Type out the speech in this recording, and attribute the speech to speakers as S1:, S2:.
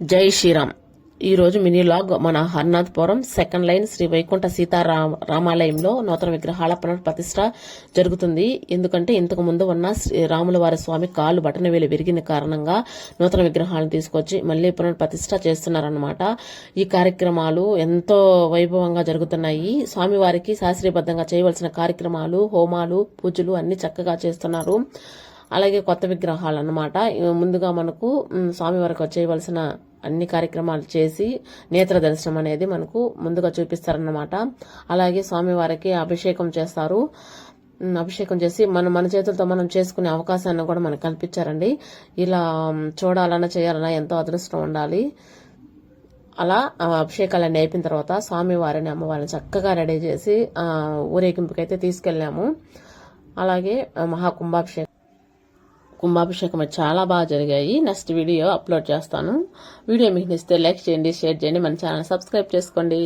S1: జై శ్రీరామ్. ఈరోజు mini log మన హర్నాథ్పురం సెకండ్ లైన్ శ్రీ వైకుంఠ సీతారామ రామాలయంలో నూతన విగ్రహాల పునఃప్రతిష్ట జరుగుతుంది. ఎందుకంటే ఇంతకు ముందు ఉన్న శ్రీ రాముల వారి స్వామి కాలు బటన వేలు విరిగిన కారణంగా నూతన విగ్రహాలను తీసుకొచ్చి మళ్ళీ పునఃప్రతిష్ట చేస్తున్నారన్నమాట. ఈ కార్యక్రమాలు ఎంతో వైభవంగా జరుగుతున్నాయి. స్వామివారికి శాస్త్రీయబద్ధంగా చేయవలసిన కార్యక్రమాలు హోమాలు పూజలు అన్ని చక్కగా చేస్తున్నారు. అలాగే కొత్త విగ్రహాలు అన్నమాట. ముందుగా మనకు స్వామివారికి చేయవలసిన అన్ని కార్యక్రమాలు చేసి నేత్ర దర్శనం అనేది మనకు ముందుగా చూపిస్తారన్నమాట. అలాగే స్వామివారికి అభిషేకం చేస్తారు. అభిషేకం చేసి మనం మన చేతులతో మనం చేసుకునే అవకాశాన్ని కూడా మనకు కల్పించారండి. ఇలా చూడాలన్నా చేయాలన్నా ఎంతో అదృష్టం ఉండాలి. అలా ఆ అభిషేకాలన్నీ అయిపోయిన తర్వాత స్వామివారిని అమ్మవారిని చక్కగా రెడీ చేసి ఊరేగింపుకైతే తీసుకెళ్ళాము. అలాగే మహాకుంభాభిషేకం. కుంభాభిషేకం చాలా బాగా జరిగాయి. నెక్స్ట్ వీడియో అప్లోడ్ చేస్తాను. వీడియో మీకు నచ్చితే లైక్ చేయండి షేర్ చేయండి. మన ఛానల్ సబ్స్క్రైబ్ చేసుకోండి.